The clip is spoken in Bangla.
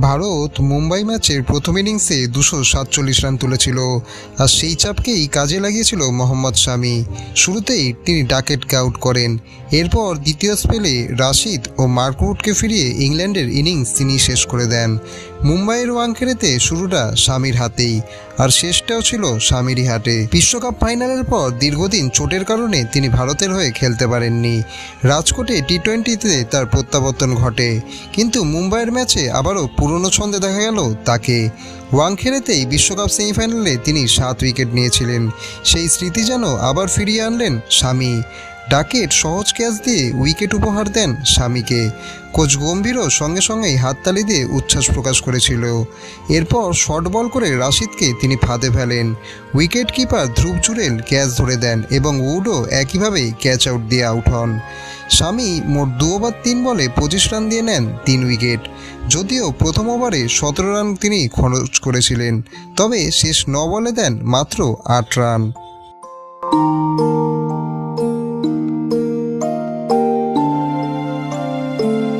ভারত মুম্বাই ম্যাচের প্রথম ইনিংসে দুশো সাতচল্লিশ রান তুলেছিল আর সেই চাপকেই কাজে লাগিয়েছিল মোহাম্মদ শামি। শুরুতেই তিনি ডাকেটকে আউট করেন। এরপর দ্বিতীয় স্পেলে রাশিদ ও মার্কউডকে ফিরিয়ে ইংল্যান্ডের ইনিংস তিনি শেষ করে দেন। মুম্বাইয়ের ওয়াংখেড়েতে শুরুটা স্বামীর হাতেই, আর শেষটাও ছিল স্বামীরই হাটে বিশ্বকাপ ফাইনালের পর দীর্ঘদিন চোটের কারণে তিনি ভারতের হয়ে খেলতে পারেননি। রাজকোটে টি টোয়েন্টিতে তার প্রত্যাবর্তন ঘটে, কিন্তু মুম্বাইয়ের ম্যাচে আবারও পুরনো ছন্দে দেখা গেল তাকে। ওয়াংখেড়েতেই বিশ্বকাপ সেমিফাইনালে তিনি সাত উইকেট নিয়েছিলেন। সেই স্মৃতি যেন আবার ফিরিয়ে আনলেন স্বামী। ডাকেট সহজ ক্যাচ দিয়ে উইকেট উপহার দেন স্বামীকে। কোচ গম্ভীরও সঙ্গে সঙ্গেই হাততালি দিয়ে উচ্ছ্বাস প্রকাশ করেছিল। এরপর শর্ট বল করে রাশিদকে তিনি ফাঁদে ফেলেন। Wicket keeper Dhruv Jurel catch ধরে দেন এবং উডও একইভাবেই ক্যাচ আউট দিয়ে আউট হন। স্বামী মোট দু ওভার তিন বলে পঁচিশ রান দিয়ে নেন তিন উইকেট। যদিও প্রথম ওভারে সতেরো রান তিনি খরচ করেছিলেন, তবে শেষ ন বলে দেন মাত্র আট রান।